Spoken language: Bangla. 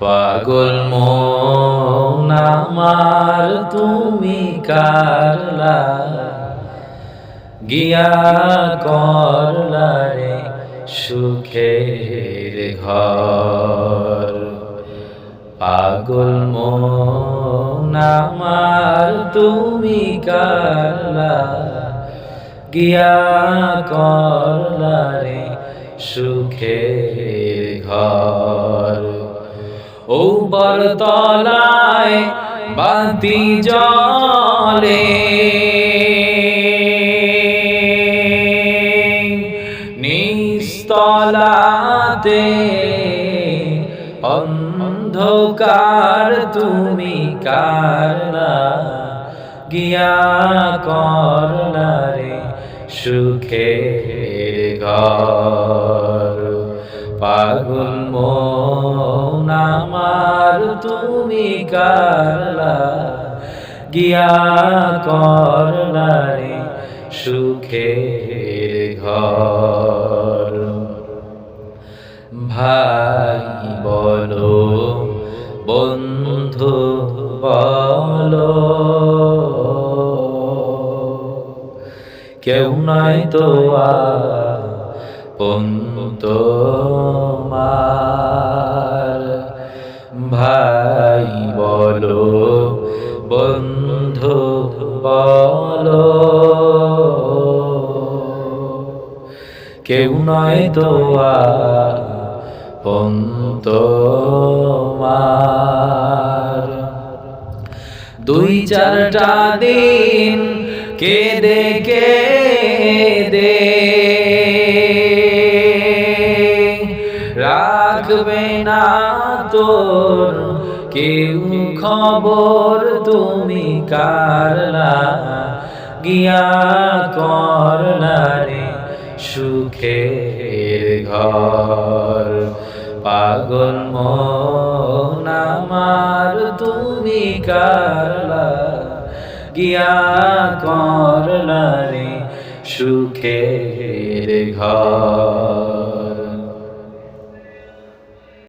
পাগল আমার, তুমি কারলা। গিয়া করলা রে সুখের ঘর। পাগল আমার, তুমি কারলা। গিয়া করলা রে সুখের ঘর। ও বরতলায় বাতি জলে নিস্তলাতে অন্ধকার তুমি কারলা গিয়া করলা রে সুখের ঘর। পাগল আমার, তুমি কারলা, গিয়া করলা রে সুখের ঘর। ভাই বলো, বন্ধু বলো, কেউ নাই তো তোমার ভাই বলো বন্ধু বলো। কেউ নয় তো তোমার দুই চারটা দিন কেঁদে কেঁদে রাখবে না তোর কেউ খবর তুমি কারলা গিয়া করলা রে সুখের ঘর। পাগল আমার তুমি কারলা গিয়া করলা রে সুখের ঘর।